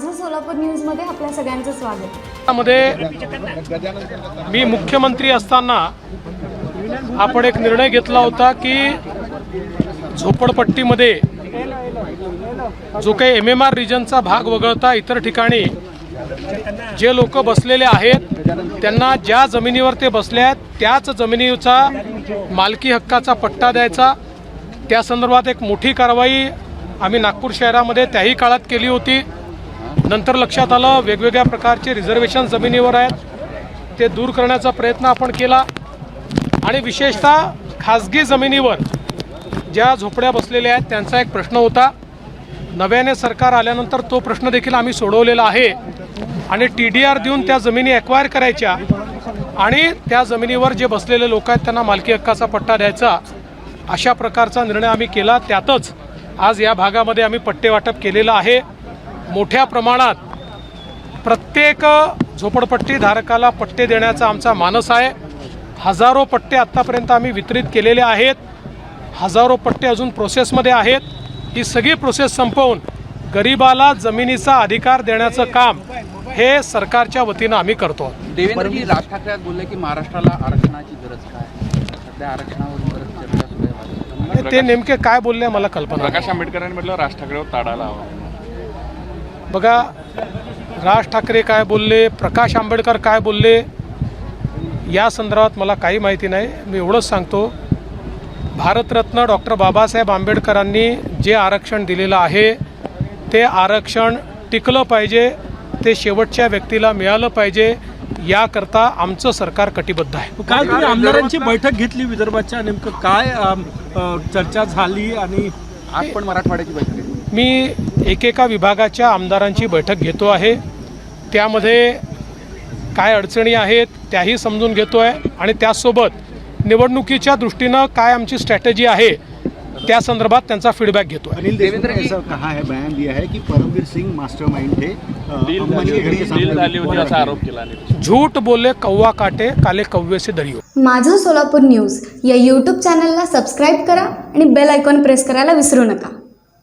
सोलापूर न्यूजमध्ये आपल्या सगळ्यांचं स्वागत. मध्ये मी मुख्यमंत्री असताना आपण एक निर्णय घेतला होता की झोपडपट्टीमध्ये जो काही एम एम आर रिजनचा भाग वगळता इतर ठिकाणी जे लोक बसलेले आहेत त्यांना ज्या जमिनीवर ते बसले आहेत त्याच जमिनीचा मालकी हक्काचा पट्टा द्यायचा. त्या संदर्भात एक मोठी कारवाई आम्ही नागपूर शहरामध्ये त्याही काळात केली होती. नंतर लक्षात आलं वेगवेगळ्या प्रकारचे रिझर्वेशन जमिनीवर आहेत. ते दूर करण्याचा प्रयत्न आपण केला. आणि विशेषतः खाजगी जमिनीवर ज्या झोपड्या बसलेल्या आहेत त्यांचा एक प्रश्न होता. नव्याने सरकार आल्यानंतर तो प्रश्न देखील आम्ही सोडवलेला आहे. आणि टी डी आर देऊन त्या जमिनी ॲक्वायर करायच्या आणि त्या जमिनीवर जे बसलेले लोक आहेत त्यांना मालकी हक्काचा पट्टा द्यायचा. अशा प्रकारचा निर्णय आम्ही केला. त्यातच आज या भागामध्ये आम्ही पट्टे वाटप केलेलं आहे. मोठ्या प्रमाणात प्रत्येक झोपडपट्टी धारकाला पट्टे देण्याचा आमचा मानस आहे. हजारो पट्टे आत्तापर्यंत आम्ही वितरित केलेले आहेत. हजारो पट्टे अजून प्रोसेसमध्ये आहेत. ही सगळी प्रोसेस संपवून गरिबाला जमिनीचा अधिकार देण्याचं काम हे सरकारच्या वतीनं आम्ही करतो. देवेंद्रजी राज ठाकरे बोलले की महाराष्ट्राला आरक्षणाची गरज काय सध्या आरक्षणावर बरंच चर्चा सुरू आहे. आणि ते नेमके काय बोलले मला कल्पना. प्रकाश आंबेडकरांनी म्हटलं राज ठाकरेवर ताडाला हवा. बघा राज ठाकरे काय बोलले प्रकाश आंबेडकर काय बोलले या संदर्भात मला काही माहिती नाही. मी एवढंच सांगतो भारतरत्न डॉक्टर बाबासाहेब आंबेडकरांनी जे आरक्षण दिलेलं आहे ते आरक्षण टिकलं पाहिजे ते शेवटच्या व्यक्तीला मिळालं पाहिजे याकरता आमचं सरकार कटिबद्ध आहे. काल तुम्ही आमदारांची बैठक घेतली विदर्भाच्या? नेमकं काय चर्चा झाली आणि आज पण मराठवाड्याची बैठक मी एकेका विभागाच्या आमदारांची बैठक घेतो आहे. त्यामध्ये काय अडचणी आहेत त्याही समजून घेतो आहे आणि त्याचसोबत निवडणुकीच्या दृष्टीनं काय आमची स्ट्रॅटेजी आहे त्या संदर्भात त्यांचा फीडबॅक घेतो अनिल देवेंद्र जी- कहा है बयान? दिया है कि परमवीर सिंह मास्टरमाइंड थे अ, अंबानी के घर के सामने डील झाली होती बोला असा कि- आरोप केला आणि झूट बोले कौवा काटे काले कव्वे से दरियो. माझं सोलापूर न्यूज या यूट्यूब चॅनलला सबस्क्राईब करा आणि बेल आयकॉन प्रेस करायला विसरू नका.